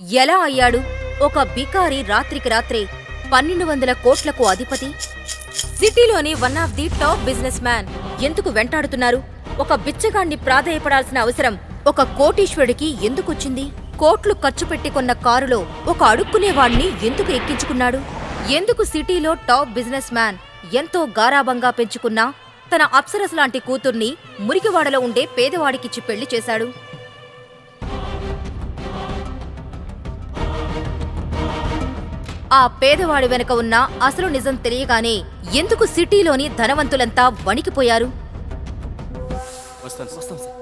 ఎలా అయ్యాడు? ఒక బికారి రాత్రికి రాత్రే పన్నెండు వందల కోట్లకు అధిపతి. సిటీలోని one of the top businessman. ఎందుకు వెంటాడుతున్నారు? ఒక బిచ్చగాణ్ణి ప్రాధేయపడాల్సిన అవసరం ఒక కోటీశ్వరుడికి ఎందుకొచ్చింది? కోట్లు ఖర్చు పెట్టి కొన్న కారులో ఒక అడుక్కునేవాణ్ణి ఎందుకు ఎక్కించుకున్నాడు? ఎందుకు సిటీలో టాప్ బిజినెస్ మ్యాన్ ఎంతో గారాబంగా పెంచుకున్న? తన అప్సరస్ లాంటి కూతుర్ని మురికివాడలో ఉండే పేదవాడికిచ్చి పెళ్ళి చేశాడు. ఆ పేదవాడి వెనుక ఉన్న అసలు నిజం తెలియగానే ఎందుకు సిటీలోని ధనవంతులంతా వణికిపోయారు? వస్తాను వస్తాం సార్.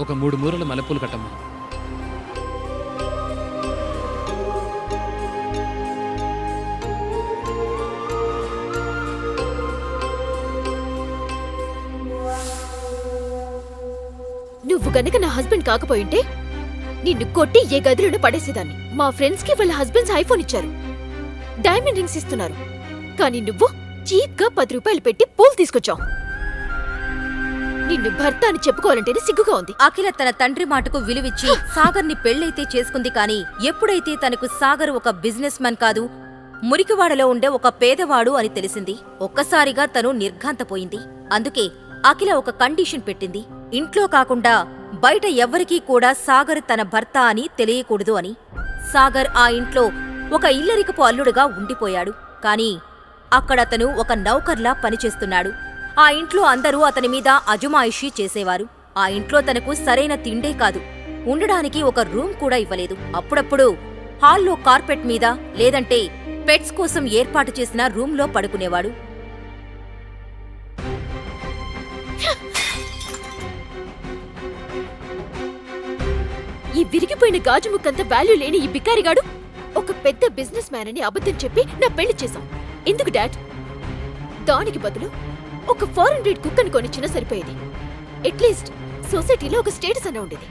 ఒక మూడు మూరల మల్లెపూలు కట్టమ్మా. నువ్వు గనక నా హస్బెండ్ కాకపోయింటే నిన్ను కొట్టి ఏ గదిలోనూ పడేసేదాన్ని. మా ఫ్రెండ్స్కి వాళ్ళ హస్బెండ్స్ ఐఫోన్ ఇచ్చారు. డైమండ్ రింగ్స్ ఇస్తున్నారు. కానీ నువ్వు చీప్గా పది రూపాయలు పెట్టి పూలు తీసుకొచ్చావు. నిన్ను భర్త అని చెప్పుకోవాలంటేనే సిగ్గుగా ఉంది. అఖిల తన తండ్రి మాటకు విలువిచ్చి సాగర్ని పెళ్ళైతే చేసుకుంది కాని ఎప్పుడైతే తనకు సాగర్ ఒక బిజినెస్ మ్యాన్ కాదు మురికివాడలో ఉండే ఒక పేదవాడు అని తెలిసింది. ఒక్కసారిగా తను నిర్ఘాంతపోయింది. అందుకే అఖిల ఒక కండిషన్ పెట్టింది. ఇంట్లో కాకుండా బయట ఎవ్వరికీ కూడా సాగర్ తన భర్త అని తెలియకూడదు అని. సాగర్ ఆ ఇంట్లో ఒక ఇల్లరికపు అల్లుడుగా ఉండిపోయాడు. కాని అక్కడతను ఒక నౌకర్లా పనిచేస్తున్నాడు. ఆ ఇంట్లో అందరూ అతని మీద అజమాయిషీ చేసేవారు. ఆ ఇంట్లో తనకు సరైన తిండే కాదు. ఉండడానికి ఒక రూమ్ కూడా ఇవ్వలేదు. అప్పుడప్పుడు హాల్లో కార్పెట్ మీద లేదంటే పెట్స్ కోసం ఏర్పాటు చేసిన రూంలో పడుకునేవాడు. ఈ విరిగిపోయిన గాజు ముక్కంత వాల్యూ లేని ఈ బికారిగాడు ఒక పెద్ద బిజినెస్ మ్యాన్ అని అబద్ధం చెప్పి నా పెళ్ళి చేశాం. ఎందుకు డాడ్? దానికి బదులు ఒక ఫారెన్ బ్రీడ్ కుక్కని కొనిచ్చినా సరిపోయేది. అట్లీస్ట్ సొసైటీలో ఒక స్టేటస్ అన్న ఉండేది.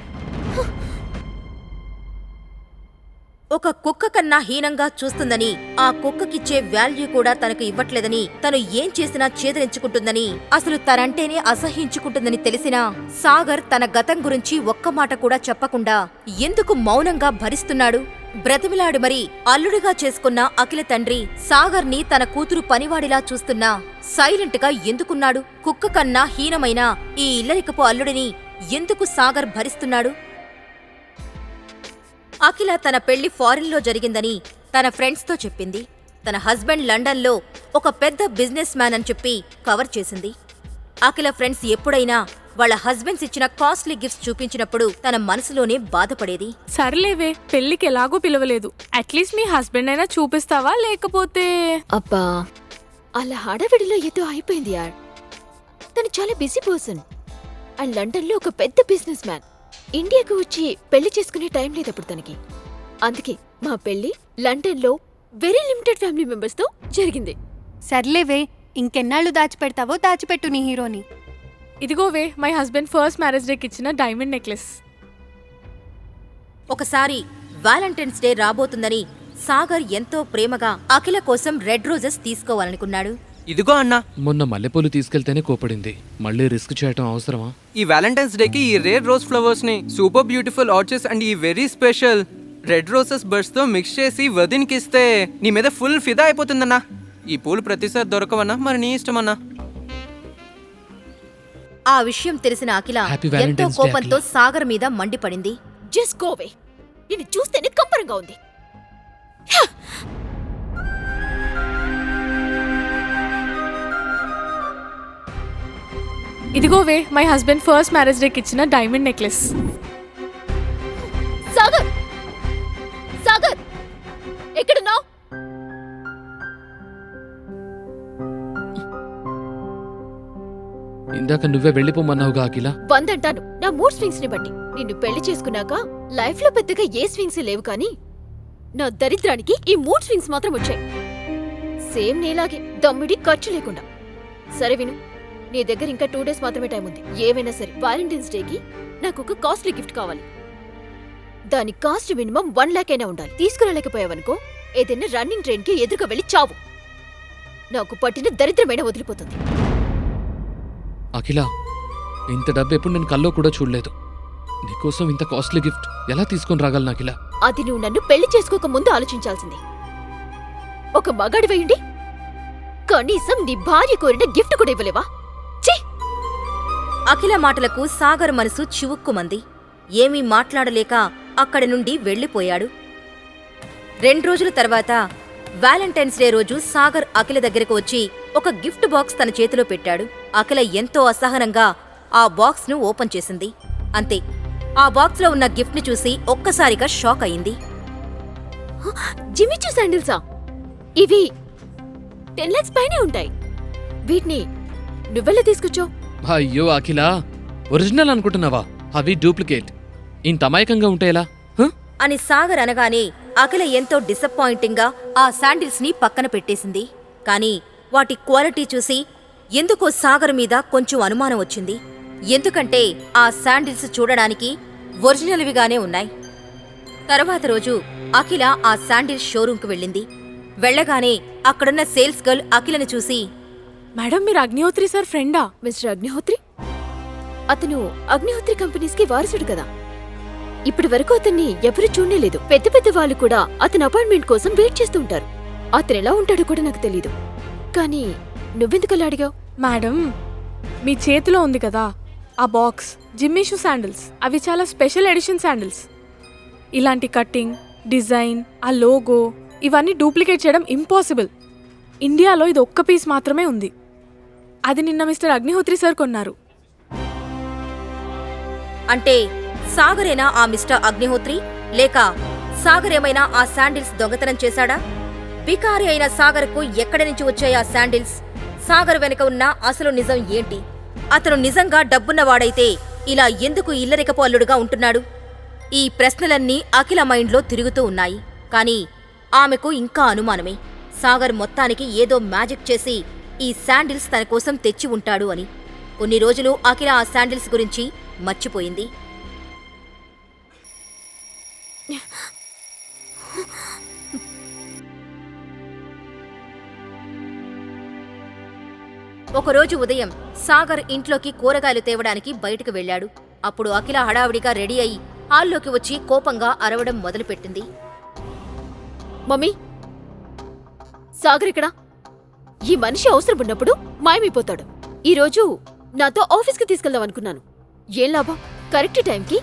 ఒక కుక్క కన్నా హీనంగా చూస్తుందని ఆ కుక్కకిచ్చే వాల్యూ కూడా తనకు ఇవ్వట్లేదని తను ఏం చేసినా చేదరించుకుంటుందని అసలు తనంటేనే అసహ్యించుకుంటుందని తెలిసినా సాగర్ తన గతం గురించి ఒక్క మాట కూడా చెప్పకుండా ఎందుకు మౌనంగా భరిస్తున్నాడు? బ్రతిమిలాడు మరి అల్లుడిగా చేసుకున్న అఖిల తండ్రి సాగర్ని తన కూతురు పనివాడిలా చూస్తున్నా సైలెంట్గా ఎందుకున్నాడు? కుక్క కన్నా హీనమైన ఈ ఇల్లరికపు అల్లుడిని ఎందుకు సాగర్ భరిస్తున్నాడు? అఖిల తన పెళ్ళి ఫారిన్లో జరిగిందని తన ఫ్రెండ్స్తో చెప్పింది. తన హస్బెండ్ లండన్లో ఒక పెద్ద బిజినెస్ మ్యాన్ అని చెప్పి కవర్ చేసింది. అఖిల ఫ్రెండ్స్ ఎప్పుడైనా వాళ్ళ హస్బెండ్స్ ఇచ్చిన కాస్ట్లీ గిఫ్ట్స్ చూపించినప్పుడు తన మనసులోనే బాధపడేది. సర్లేవే పెళ్ళికి ఎలాగో పిలవలేదు. అట్లీస్ట్ మీ హస్బెండ్ అయినా చూపిస్తావా లేకపోతే? అబ్బా అలా హడావిడిలో ఏదో అయిపోయింది యార్. తను చాలా బిజీ పర్సన్. అండ్ లండన్లో ఒక పెద్ద బిజినెస్ మ్యాన్. ఇండియాకు వచ్చి పెళ్ళి చేసుకునే టైం లేదు అప్పుడు తనకి. అందుకే మా పెళ్ళి లండన్లో వెరీ లిమిటెడ్ ఫ్యామిలీ మెంబర్స్తో జరిగింది. సర్లేవే ఇంకెన్నాళ్ళు దాచిపెడతావో దాచిపెట్టు నీ హీరోని. ఇదిగోవే మై హస్బెండ్ ఫస్ట్ మ్యారేజ్ డేకి ఇచ్చిన డైమండ్ నెక్లెస్. ఒకసారి వ్యాలంటైన్స్ డే రాబోతుందని సాగర్ ఎంతో ప్రేమగా అఖిల కోసం రెడ్ రోజెస్ తీసుకోవాలనుకున్నాడు. ఇదిగో అన్నా. మొన్న మల్లెపూలు తీసుకెళ్తేనే కోపడింది. మళ్ళీ రిస్క్ చేయటం అవసరమా? ఈ వ్యాలంటైన్స్ డేకి ఈ రేర్ రోజ్ ఫ్లవర్స్ని సూపర్ బ్యూటిఫుల్ ఆర్చర్స్ అండ్ ఈ వెరీ స్పెషల్ రెడ్ రోసెస్ బర్డ్స్తో మిక్స్ చేసి వదిన్కి ఇస్తే నీ మీద ఫుల్ ఫిదా అయిపోతుందన్నా. ఈ పూలు ప్రతిసారి దొరకవన్నా మరి నీ ఇష్టమన్నా. ఆ విషయం తెలిసిన అఖిల Happy ఎంతో Day, కోపంతో అఖిల. సాగర్ మీద మండిపడింది. జస్ట్ గోవే నిన్ను చూస్తేనే కంపరంగా ఉంది. ఇదిగోవే మై హస్బెండ్ ఫస్ట్ మ్యారేజ్ డేకి ఇచ్చిన డైమండ్ నెక్లెస్ సాగర్! సాగర్! ఎక్కడున్నావు? ఇందాక నువ్వే వెళ్ళిపోమన్నావుగా అఖిల. వందంటాను. నా మూడ్ స్వింగ్స్ని బట్టి. నిన్ను పెళ్ళి చేసుకున్నాక లైఫ్లో పెద్దగా ఏ స్వింగ్స్ లేవు కానీ నా దరిద్రానికి ఈ మూడ్ స్వింగ్స్ మాత్రం వచ్చాయి. సేమ్ నీలాగే దమ్మిడి ఖర్చు లేకుండా. సరే విను నీ దగ్గర ఇంకా టూ డేస్ మాత్రమే టైం ఉంది. ఏవైనా సరే వాలంటైన్స్ డేకి నాకు ఒక కాస్ట్లీ గిఫ్ట్ కావాలి. దాని కాస్ట్ మినిమం వన్ లాక్ అయినా ఉండాలి. తీసుకురాలేకపోయావనుకో ఏదైనా రన్నింగ్ ట్రైన్కి ఎదురుగా వెళ్ళి చావు. నాకు పట్టిన దరిద్రమైన వదిలిపోతుంది. అఖిల ఇంత డబ్బు ఎప్పుడు నేను కల్లో కూడా చూడలేదు. నీకోసం ఇంత కాస్ట్లీ గిఫ్ట్ ఎలా తీసుకొని రాగలను అఖిల? అది నువ్వు నన్ను పెళ్ళి చేసుకోక ముందు ఆలోచించాల్సింది. ఒక మగాడి వేయండి కనీసం నీ భార్య కోరిన గిఫ్ట్ కూడా ఇవ్వలేవా? అఖిల మాటలకు సాగర్ మనసు చివుక్కుమంది. ఏమీ మాట్లాడలేక అక్కడి నుండి వెళ్ళిపోయాడు. రెండు రోజుల తర్వాత వ్యాలంటైన్స్ డే రోజు సాగర్ అఖిల దగ్గరకు వచ్చి ఒక గిఫ్ట్ బాక్స్ తన చేతిలో పెట్టాడు. అఖిల ఎంతో అసహనంగా ఆ బాక్స్ను ఓపెన్ చేసింది. అంతే ఆ బాక్స్లో ఉన్న గిఫ్ట్ని చూసి ఒక్కసారిగా షాక్ అయింది. జిమ్మిచూ శాండిల్సా? ఇవి టెన్ లాక్స్ పైనే ఉంటాయి. వీటిని నువ్వెలా తీసుకొచ్చావు? అయ్యో అఖిల. ఒరిజినల్ అనుకుంటున్నావా? అవి డూప్లికేట్. ఇంత అమాయకంగా ఉంటే అని సాగర్ అనగానే అఖిల ఎంతో డిసప్పాయింటింగ్గా ఆ శాండిల్స్ని పక్కన పెట్టేసింది. కాని వాటి క్వాలిటీ చూసి ఎందుకో సాగర్ మీద కొంచెం అనుమానం వచ్చింది. ఎందుకంటే ఆ శాండిల్స్ చూడడానికి ఒరిజినల్విగానే ఉన్నాయి. తర్వాత రోజు అఖిల ఆ శాండిల్స్ షోరూంకు వెళ్ళింది. వెళ్ళగానే అక్కడున్న సేల్స్ గర్ల్ అఖిలను చూసి మేడం మీరు అగ్నిహోత్రి సార్ ఫ్రెండా? మిస్టర్ అగ్నిహోత్రి? అతను అగ్నిహోత్రి కంపెనీస్కి వారసుడు కదా. ఇప్పటి వరకు అతన్ని ఎవరు చూడలేదు. పెద్ద పెద్ద వాళ్ళు కూడా అతని అపాయింట్మెంట్ కోసం వెయిట్ చేస్తూ ఉంటారు. అతను ఎలా ఉంటాడో కూడా నాకు తెలీదు. కానీ నువ్వెందుకు అలా అడిగావు? మేడం మీ చేతిలో ఉంది కదా ఆ బాక్స్ జిమ్మీషు శాండిల్స్. అవి చాలా స్పెషల్ ఎడిషన్ శాండిల్స్. ఇలాంటి కట్టింగ్ డిజైన్ ఆ లోగో ఇవన్నీ డూప్లికేట్ చేయడం ఇంపాసిబుల్. ఇండియాలో ఇది ఒక్క పీస్ మాత్రమే ఉంది. అది నిన్న మిస్టర్ అగ్నిహోత్రి సార్ కొన్నారు. అంటే సాగరేనా ఆ మిస్టర్ అగ్నిహోత్రి? లేక సాగరేమైనా ఆ శాండిల్స్ దొంగతనం చేశాడా? బికారి అయిన సాగర్కు ఎక్కడి నుంచి వచ్చాయి ఆ శాండిల్స్? సాగర్ వెనుక ఉన్న అసలు నిజం ఏంటి? అతను నిజంగా డబ్బున్నవాడైతే ఇలా ఎందుకు ఇల్లరికపు అల్లుడుగా ఉంటున్నాడు? ఈ ప్రశ్నలన్నీ అఖిల మైండ్లో తిరుగుతూ ఉన్నాయి. కానీ ఆమెకు ఇంకా అనుమానమే. సాగర్ మొత్తానికి ఏదో మ్యాజిక్ చేసి ఈ శాండిల్స్ తన కోసం తెచ్చి ఉంటాడు అని. కొన్ని రోజులు అఖిల ఆ శాండిల్స్ గురించి మర్చిపోయింది. ఒకరోజు ఉదయం సాగర్ ఇంట్లోకి కూరగాయలు తేవడానికి బయటకు వెళ్ళాడు. అప్పుడు అఖిల హడావిడిగా రెడీ అయి హాల్లోకి వచ్చి కోపంగా అరవడం మొదలుపెట్టింది. మమ్మీ! సాగర్ ఇక్కడ? ఈ మనిషి అవసరం ఉన్నప్పుడు మాయమైపోతాడు. ఈరోజు నాతో ఆఫీస్కి తీసుకెళ్దాం అనుకున్నాను. ఏం లాభం? కరెక్ట్ టైంకి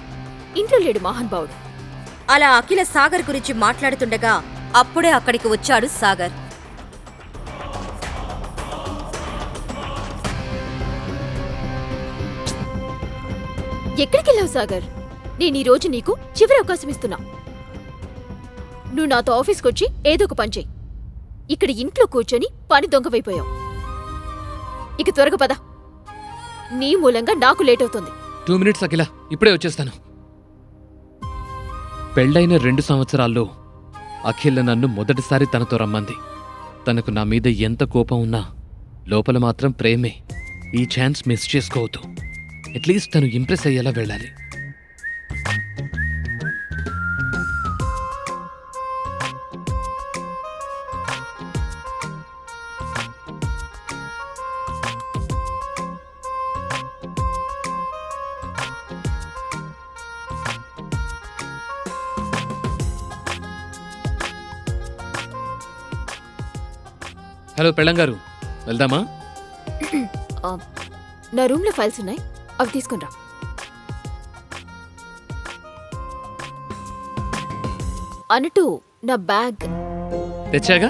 ఇంట్లో లేడు మహానుభావుడు అలా అఖిల సాగర్ గురించి మాట్లాడుతుండగా అప్పుడే అక్కడికి వచ్చాడు సాగర్. ఎక్కడికెళ్ళావు సాగర్? నేను ఈ రోజు నీకు చివరి అవకాశం ఇస్తున్నా. నువ్వు నాతో ఆఫీస్కొచ్చి ఏదో ఒక పని చెయ్యి. ఇక్కడ ఇంట్లో కూర్చొని పని దొంగవైపోయావు. ఇక త్వరగా పద. నీ మూలంగా నాకు లేట్ అవుతుంది. టూ మినిట్స్ అఖిల ఇప్పుడే వచ్చేస్తాను. పెళ్ళైన రెండు సంవత్సరాల్లో అఖిల నన్ను మొదటిసారి తనతో రమ్మంది. తనకు నా మీద ఎంత కోపం ఉన్నా లోపల మాత్రం ప్రేమే. ఈ ఛాన్స్ మిస్ చేసుకోవద్దు. అట్లీస్ట్ తను ఇంప్రెస్ అయ్యేలా వెళ్ళాలి. హలో పెళ్ళంగారు వెళ్దామా? ఆ, నా రూమ్లో ఫైల్స్ ఉన్నాయి అవి తీసుకునిరా అన్నట్టు నా బ్యాగ్. తెచ్చాగా?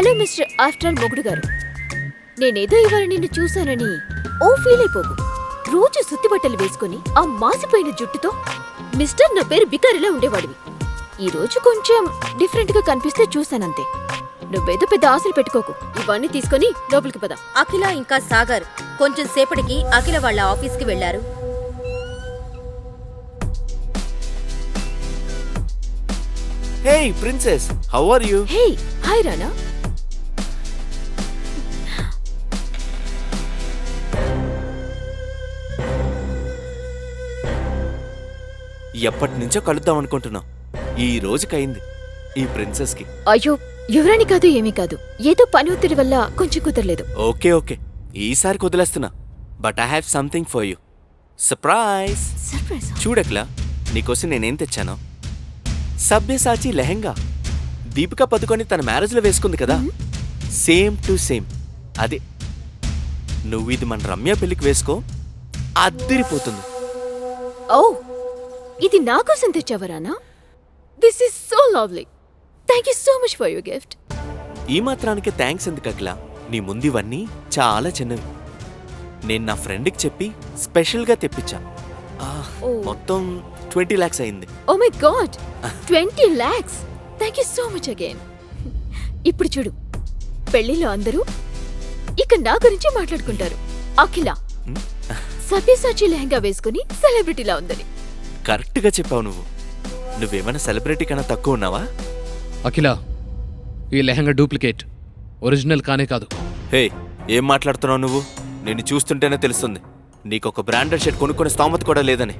హలో మిస్టర్ ఆఫ్టర్ మొగుడు గారు. నేనేదో ఇవాళ నిన్ను చూశానని ఓ ఫీల్ అయిపోకు. రోజు సుత్తి బట్టలు వేసుకుని ఆ మాసిపోయిన జుట్టుతో మిస్టర్ నా పేరు బికారిలా ఉండేవాడివి. ఈ రోజు కొంచెం డిఫరెంట్గా కనిపిస్తే చూశానంతే. నువ్వేదో పెద్ద ఆశలు పెట్టుకోకు. ఇవన్నీ తీసుకొని లోపలికి పద. అఖిల ఇంకా సాగర్. కొంచెం సేపటికి అఖిల వాళ్ళ ఆఫీస్కి వెళ్ళారు hey princess. How are you? Hey hi Rana ఎప్పటి నుంచో కలుద్దాం అనుకుంటున్నాం. ఈ రోజుకయింది ఈ ప్రిన్సెస్కి అయ్యో యువరాణి కాదు ఏమీ కాదు. ఏదో పని ఒత్తిడి వల్ల కొంచెం కుదరలేదు. Okay okay. ఈసారి వదిలేస్తున్నా but I have something for you surprise surprise చూడక్లా నీకోసం నేనేం తెచ్చాను. సభ్యసాచి లెహెంగా. దీపిక పదుకొని తన మ్యారేజ్లో వేసుకుంది కదా? సేమ్ టు సేమ్ అదే. నువ్వు ఇది మన రమ్య పెళ్ళికి వేసుకో అద్దిరిపోతుంది. ఓ! ఇది నా కోసం తెచ్చావా Rana? This is so lovely thank you so much for your gift ఈ మాత్రానికి థ్యాంక్స్ ఎందుకు అఖిల? నీ ముందు ఇవన్నీ చాలా చిన్నవి. నేను నా ఫ్రెండ్కి చెప్పి స్పెషల్గా తెప్పించా. ఆ, ఓ. మొత్తం ట్వంటీ ల్యాక్స్ అయింది. ఓ my god twenty lakhs thank you so much again ఇప్పుడు చూడు పెళ్ళిలో అందరూ ఇక నా గురించి మాట్లాడుకుంటారు. అఖిల సభ్యసాచి లెహంగా వేసుకుని సెలబ్రిటీలా ఉందని. కరెక్ట్గా చెప్పావు నువ్వు. నువ్వేమైనా సెలబ్రిటీ కన్నా తక్కువ ఉన్నావా? అఖిల ఈ లెహంగా డూప్లికేట్. ఒరిజినల్ కానే కాదు. హే ఏం మాట్లాడుతున్నావు నువ్వు? నిన్ను చూస్తుంటేనే తెలుస్తుంది. నీకొక బ్రాండెడ్ షర్ట్ కొనుక్కునే స్తోమత కూడా లేదని.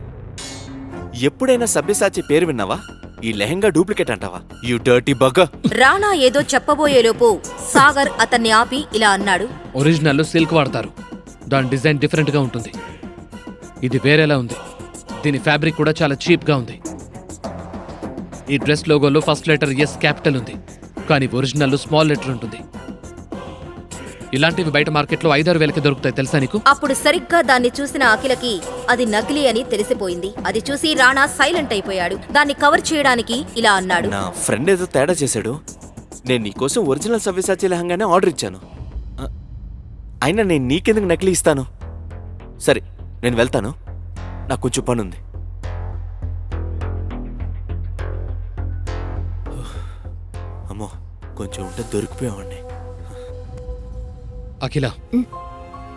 ఎప్పుడైనా సభ్యసాచి పేరు విన్నావా? ఈ లెహంగా డూప్లికేట్ అంటావా? యూ డర్టీ బగ్గ. రాణా ఏదో చెప్పబోయేలోపు సాగర్ అతన్ని ఆపి ఇలా అన్నాడు. ఒరిజినల్లో సిల్క్ వాడతారు. దాని డిజైన్ డిఫరెంట్గా ఉంటుంది. ఇది వేరేలా ఉంది. దీని ఫ్యాబ్రిక్ కూడా చాలా చీప్గా ఉంది. ఈ డ్రెస్ లోగోలో ఫస్ట్ లెటర్ ఎస్ క్యాపిటల్ ఉంది. కానీ ఒరిజినల్లో స్మాల్ లెటర్ ఉంటుంది. ఇలాంటివి బయట మార్కెట్లో ఐదారు వేలకి దొరుకుతాయి తెలుసా నీకు? అప్పుడు సరిగ్గా దాన్ని చూసిన అఖిలకి అది నకిలీ అని తెలిసిపోయింది. అది చూసి రాణా సైలెంట్ అయిపోయాడు. దాన్ని కవర్ చేయడానికి ఇలా అన్నాడు. నా ఫ్రెండ్ ఏదో తేడా చేశాడు. నేను నీకోసం ఒరిజినల్ సవ్యసాచి లెహంగానే ఆర్డర్ ఇచ్చాను. ఆ, అయినా నేను నీకెందుకు నకిలీ ఇస్తాను? సరే నేను వెళ్తాను. నాకు కొంచెం పని ఉంది అమ్మో కొంచెం ఉంటే దొరికిపోయామండి అఖిల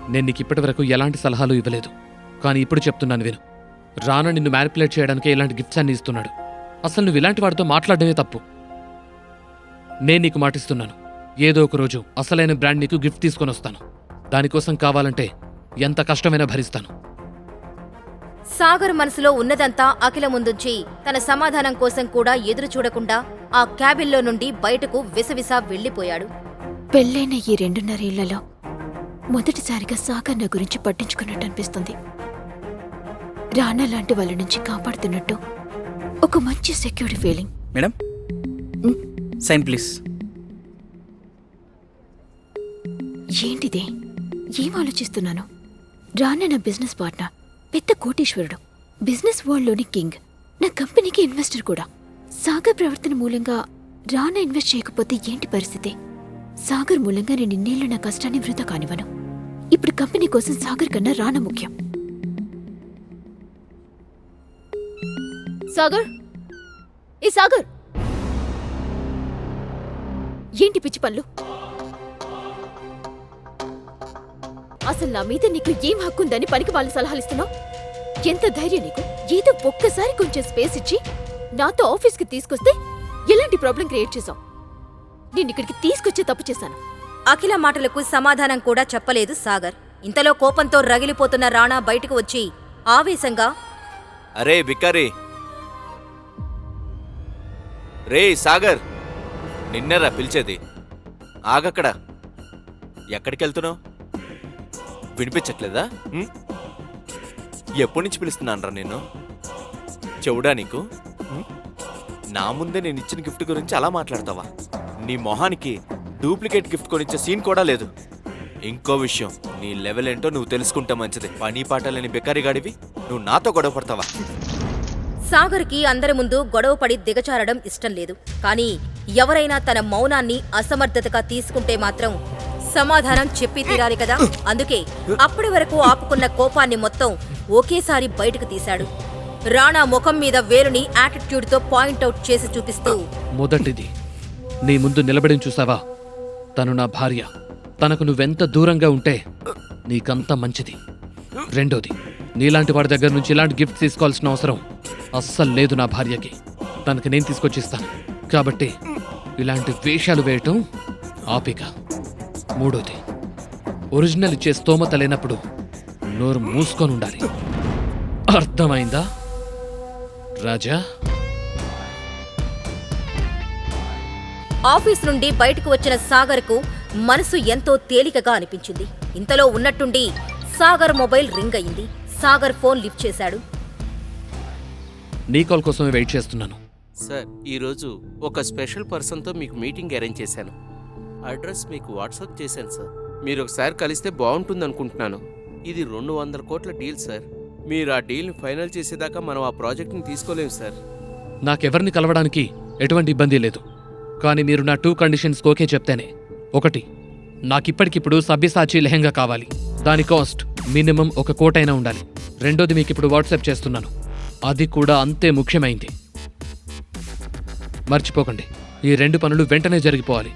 నేను నీకు ఇప్పటి వరకు ఎలాంటి సలహాలు ఇవ్వలేదు. కానీ ఇప్పుడు చెప్తున్నాను విను. రానా నిన్ను మ్యానిపులేట్ చేయడానికి ఇలాంటి గిఫ్ట్స్ అన్ని ఇస్తున్నాడు. అసలు నువ్వు ఇలాంటి వాడితో మాట్లాడడమే తప్పు. నేను నీకు మాటిస్తున్నాను. ఏదో ఒక రోజు అసలైన బ్రాండ్ నీకు గిఫ్ట్ తీసుకొని వస్తాను. దానికోసం కావాలంటే ఎంత కష్టమైనా భరిస్తాను. సాగర్ మనసులో ఉన్నదంతా అఖిల ముందుంచి తన సమాధానం కోసం కూడా ఎదురు చూడకుండా ఆ క్యాబిన్లో నుండి బయటకు విసవిస వెళ్ళిపోయాడు పెళ్ళైన ఈ రెండున్నరేళ్ళలో మొదటిసారిగా సాగర్ నా గురించి పట్టించుకున్నట్టు అనిపిస్తుంది. రానా లాంటి వాళ్ళ నుంచి కాపాడుతున్నట్టు ఒక మంచి security feeling. Madam? Sign please ఏంటిది? ఏం ఆలోచిస్తున్నాను? రానా నా బిజినెస్ పార్ట్నర్. పెద్ద కోటీశ్వరుడు. బిజినెస్ వరల్డ్లోని కింగ్. నా కంపెనీకి ఇన్వెస్టర్ కూడా. సాగర్ ప్రవర్తన మూలంగా రానా ఇన్వెస్ట్ చేయకపోతే ఏంటి పరిస్థితి? సాగర్ మూలంగా నేను ఇన్నేళ్ళు నా కష్టాన్ని వృధా కానివ్వను. ఇప్పుడు కంపెనీ కోసం సాగర్ కన్నా రానా ముఖ్యం. సాగర్? ఏ సాగర్? ఏంటి పిచ్చి పనులు? అసలు నా మీద నీకు ఏం హక్కుందని పనికి వాళ్ళు సలహాలు ఇస్తున్నావు? ఎంత ధైర్యం నీకు? ఏదో ఒక్కసారి కొంచెం స్పేస్ ఇచ్చి నాతో ఆఫీస్కి తీసుకొస్తే ఎలాంటి ప్రాబ్లం క్రియేట్ చేశావు? నేను ఇక్కడికి తీసుకొచ్చే తప్పు చేశాను. అఖిల మాటలకు సమాధానం కూడా చెప్పలేదు సాగర్. ఇంతలో కోపంతో రగిలిపోతున్న రాణా బయటకు వచ్చి ఆవేశంగా అరే బికారి రే సాగర్ నిన్నరా పిలిచేది. ఆగక్కడ. ఎక్కడికి వెళ్తున్నావు వినిపించట్లేదా? ఎప్పటి నుంచి పిలుస్తున్నానరా నేను? చెవుడా నీకు? నా ముందే నేను ఇచ్చిన గిఫ్ట్ గురించి అలా మాట్లాడతావా? నీ మొహానికి డూప్లికేట్ గిఫ్ట్ కొనిచ్చే సీన్ కూడా లేదు. ఇంకో విషయం నీ లెవెల్ ఏంటో నువ్వు తెలుసుకుంటే మంచిది. పని పాట లేని బెకారిగాడివి నువ్వు నాతో గొడవ పడతావా? సాగర్కి అందరి ముందు గొడవపడి దిగచారడం ఇష్టం లేదు. కానీ ఎవరైనా తన మౌనాన్ని అసమర్థతగా తీసుకుంటే మాత్రం సమాధానం చెప్పి తీరాలి కదా? అందుకే అప్పటి వరకు ఆపుకున్న కోపాన్ని మొత్తం ఒకేసారి బయటకు తీశాడు. రాణా ముఖం మీద వేలుని యాటిట్యూడ్తో పాయింట్అవుట్ చేసి చూపిస్తూ మొదటిది. నీ ముందు నిలబడి చూసావా? తను నా భార్య. తనకు నువ్వెంత దూరంగా ఉంటే నీకంత మంచిది. రెండోది నీలాంటి వాడి దగ్గర నుంచి ఇలాంటి గిఫ్ట్ తీసుకోవాల్సిన అవసరం అస్సలు లేదు నా భార్యకి. తనకి నేను తీసుకొచ్చిస్తాను కాబట్టి ఇలాంటి వేషాలు వేయటం ఆపిక. మూడోది. ఒరిజినల్ ఇచ్చే స్తోమత లేనప్పుడు నోరు మూసుకొని ఉండాలి అర్థమైందా? రాజా? ఆఫీస్ నుండి బయటకు వచ్చిన సాగర్కు మనసు ఎంతో తేలికగా అనిపించింది. ఇంతలో ఉన్నట్టుండి సాగర్ మొబైల్ రింగ్ అయింది. సాగర్ ఫోన్ లిఫ్ట్ చేశాడు. నీ కాల్ కోసమే వెయిట్ చేస్తున్నాను. సార్ ఈరోజు ఒక స్పెషల్ పర్సన్తో మీకు మీటింగ్ అరేంజ్ చేశాను. అడ్రస్ మీకు వాట్సాప్ చేశాను సార్. మీరు ఒకసారి కలిస్తే బాగుంటుంది అనుకుంటున్నాను ఇది రెండు వందల కోట్ల డీల్ సార్. మీరు ఆ డీల్ని ఫైనల్ చేసేదాకా మనం ఆ ప్రాజెక్ట్ని తీసుకోలేము సార్. నాకెవరిని కలవడానికి ఎటువంటి ఇబ్బంది లేదు. కానీ మీరు నా టూ కండిషన్స్ ఓకే చెప్తేనే. ఒకటి నాకిప్పటికిప్పుడు సభ్యసాచి లెహంగా కావాలి. దాని కాస్ట్ మినిమం ఒక కోటైనా ఉండాలి. రెండోది మీకు ఇప్పుడు వాట్సాప్ చేస్తున్నాను. అది కూడా అంతే ముఖ్యమైంది. మర్చిపోకండి. ఈ రెండు పనులు వెంటనే జరిగిపోవాలి.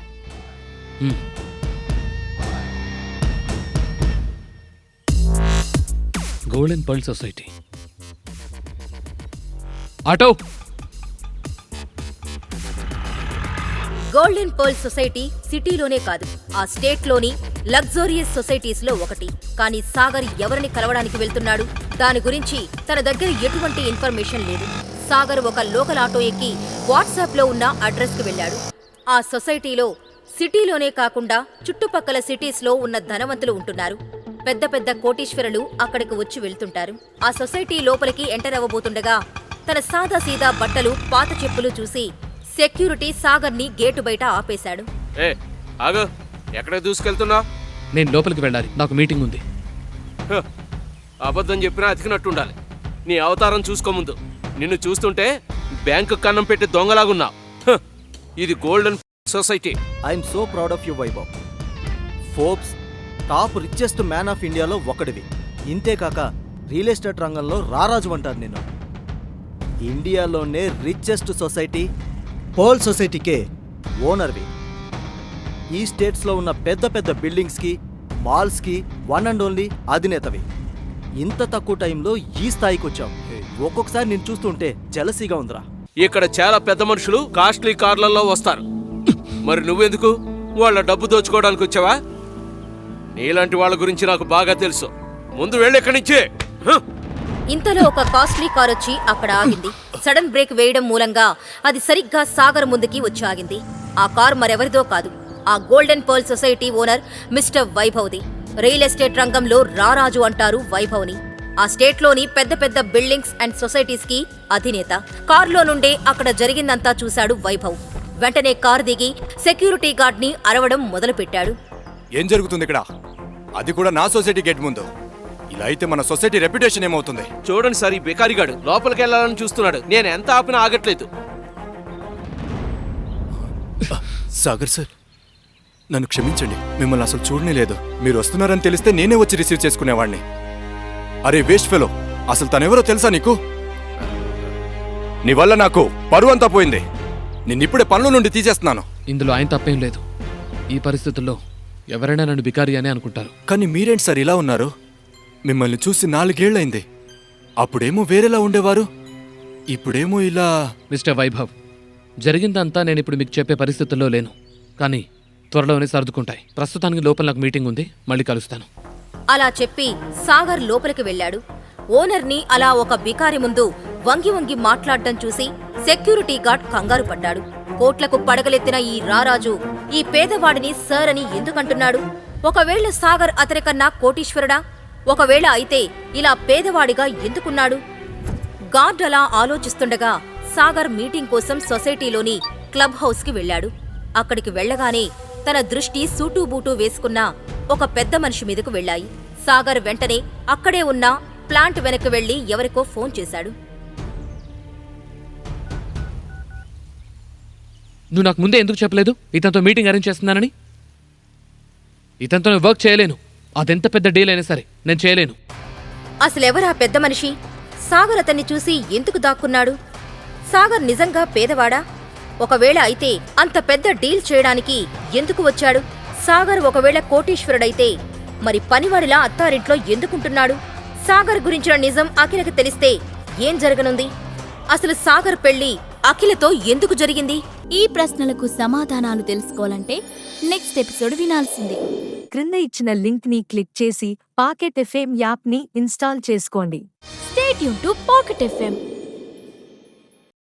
Golden pearl society auto golden pearl society సిటీలోనే కాదు ఆ స్టేట్లోని లగ్జోరియస్ సొసైటీస్లో ఒకటి. కానీ సాగర్ ఎవరిని కలవడానికి వెళ్తున్నాడు? దాని గురించి తన దగ్గర ఎటువంటి ఇన్ఫర్మేషన్ లేదు. సాగర్ ఒక లోకల్ ఆటో ఎక్కి వాట్సాప్లో ఉన్న అడ్రస్కి వెళ్ళాడు. ఆ సొసైటీలో సిటీలోనే కాకుండా చుట్టుపక్కల సిటీస్లో ఉన్న ధనవంతులు ఉంటున్నారు. పెద్ద పెద్ద కోటీశ్వరులు అక్కడికి వచ్చి వెళ్తుంటారు. ఆ సొసైటీ లోపలికి ఎంటర్ అవ్వబోతుండగా తన సాదా సీదా బట్టలు పాత చెప్పులు చూసి సెక్యూరిటీ సాగర్ని గేటు బయట ఆపేశాడు. ఏ ఆగు. ఎక్కడ దూసుకెళ్తున్నావు? నేను లోపలికి వెళ్ళాలి. నాకు మీటింగ్ ఉంది. అబద్ధం చెప్పినా అతికినట్టుండాలి. నీ అవతారం చూసుకో ముందు. నిన్ను చూస్తుంటే బ్యాంకు కన్నం పెట్టి దొంగలాగున్నావు. హ, ఇది golden society. I'm so proud of you Vaibhav. Forbes top richest man of ఇండియాలో ఒకటివి ఇంతేకాక రియల్ ఎస్టేట్ రంగంలో రారాజు అంటారు నేను. ఇండియాలోనే రిచెస్ట్ సొసైటీ పోల్ సొసైటీకే ఓనర్వి. ఈ స్టేట్స్లో ఉన్న పెద్ద పెద్ద బిల్డింగ్స్కి మాల్స్కి వన్ అండ్ ఓన్లీ అధినేతవి. ఇంత తక్కువ టైంలో ఈ స్థాయికి వచ్చాం ఒక్కొక్కసారి నేను చూస్తుంటే జలసీగా ఉందిరా. ఇక్కడ చాలా పెద్ద మనుషులు కాస్ట్లీ కార్లలో వస్తారు. మరి నువ్వెందుకు? వాళ్ళ డబ్బు దోచుకోవడానికి వచ్చావా? నీలాంటి వాళ్ళ గురించి నాకు బాగా తెలుసు. ముందు వెళ్ళి హ! ఇంతలో ఒక కాస్ట్లీ కార్ వచ్చి అక్కడ ఆగింది. సడన్ బ్రేక్ వేయడం మూలంగా అది సరిగ్గా సాగర్ ముందుకి వచ్చి ఆగింది. ఆ కార్ మరెవరిదో కాదు. ఆ golden pearl society owner mister వైభవ్ది. Real estate రంగంలో రారాజు అంటారు వైభవ్ని. ఆ స్టేట్లోని పెద్ద పెద్ద బిల్డింగ్స్ అండ్ సొసైటీస్కి అధినేత. కారులో నుండే అక్కడ జరిగిందంతా చూశాడు వైభవ్. వెంటనే కారు దిగి సెక్యూరిటీ గార్డ్ని అరవడం మొదలుపెట్టాడు. ఏం జరుగుతుంది ఇక్కడ? అది కూడా నా సొసైటీ గేట్ ముందు. ఇలా అయితే మన సొసైటీ రెప్యుటేషన్ ఏమవుతుంది? చూడండి సార్ ఈ బేకారిగాడు లోపలికి వెళ్ళాలని చూస్తున్నాడు. నేను ఎంత ఆపినా ఆగట్లేదు. సాగర్ సార్ నన్ను క్షమించండి. మిమ్మల్ని అసలు చూడనే లేదు. మీరు వస్తున్నారని తెలిస్తే నేనే వచ్చి రిసీవ్ చేసుకునేవాడిని అరే వేస్ట్ ఫెలో అసలు తనెవరో తెలుసా నీకు? నీ వల్ల నాకు పరువు అంతా పోయింది. నిన్నిప్పుడే పనుల నుండి తీసేస్తున్నాను. ఇందులో ఆయన తప్పేం లేదు. ఈ పరిస్థితుల్లో ఎవరైనా నన్ను బికారి అని అనుకుంటారు. కానీ మీరేంటి సార్ ఇలా ఉన్నారు? మిమ్మల్ని చూసి నాలుగేళ్ళైంది అప్పుడేమో వేరేలా ఉండేవారు. ఇప్పుడేమో ఇలా మిస్టర్ వైభవ్ జరిగిందంతా నేను ఇప్పుడు మీకు చెప్పే పరిస్థితుల్లో లేను. కానీ త్వరలోనే సర్దుకుంటాయి. ప్రస్తుతానికి లోపల నాకు మీటింగ్ ఉంది. మళ్ళీ కలుస్తాను. అలా చెప్పి సాగర్ లోపలికి వెళ్ళాడు. ఓనర్ని అలా ఒక బికారి ముందు వంగి వంగి మాట్లాడటం చూసి సెక్యూరిటీ గార్డ్ కంగారు పడ్డాడు. కోట్లకు పడగలెత్తిన ఈ రారాజు ఈ పేదవాడిని సర్ అని ఎందుకంటున్నాడు? ఒకవేళ సాగర్ అతనికన్నా కోటీశ్వరుడా? ఒకవేళ అయితే ఇలా పేదవాడిగా ఎందుకున్నాడు? గార్డ్ అలా ఆలోచిస్తుండగా సాగర్ మీటింగ్ కోసం సొసైటీలోని క్లబ్ హౌస్కి వెళ్ళాడు. అక్కడికి వెళ్ళగానే తన దృష్టి సూటూబూటూ వేసుకున్న ఒక పెద్ద మనిషి మీదకు వెళ్ళాయి. సాగర్ వెంటనే అక్కడే ఉన్న ప్లాంట్ వెనక్కి వెళ్ళి ఎవరికో ఫోన్ చేశాడు. నువ్వు నాకు ముందే ఎందుకు చెప్పలేదు? ఇతనితో మీటింగ్ అరేంజ్ చేస్తున్నానని? ఇతనితో నేను వర్క్ చేయలేను. అదెంత పెద్ద డీల్ అయినా సరే నేను చేయలేను. అసలెవరా పెద్ద మనిషి? సాగర్ అతన్ని చూసి ఎందుకు దాక్కున్నాడు? సాగర్ నిజంగా పేదవాడా? ఒకవేళ అయితే అంత పెద్ద డీల్ చేయడానికి ఎందుకు వచ్చాడు? సాగర్ ఒకవేళ కోటీశ్వరుడైతే మరి పనివాడిలా అత్తారింట్లో ఎందుకుంటున్నాడు? సాగర్ గురించిన నిజం అఖిలకి తెలిస్తే ఏం జరగనుంది? అసలు సాగర్ పెళ్ళి అఖిలతో ఎందుకు జరిగింది? ఈ ప్రశ్నలకు సమాధానాలు తెలుసుకోవాలంటే నెక్స్ట్ ఎపిసోడ్ వినాల్సిందే. క్రింద ఇచ్చిన లింక్ని క్లిక్ చేసి పాకెట్ ఎఫ్ఎం యాప్ని ఇన్స్టాల్ చేసుకోండి. స్టేట్ యూన్ టు పాకెట్ ఎఫ్ఎం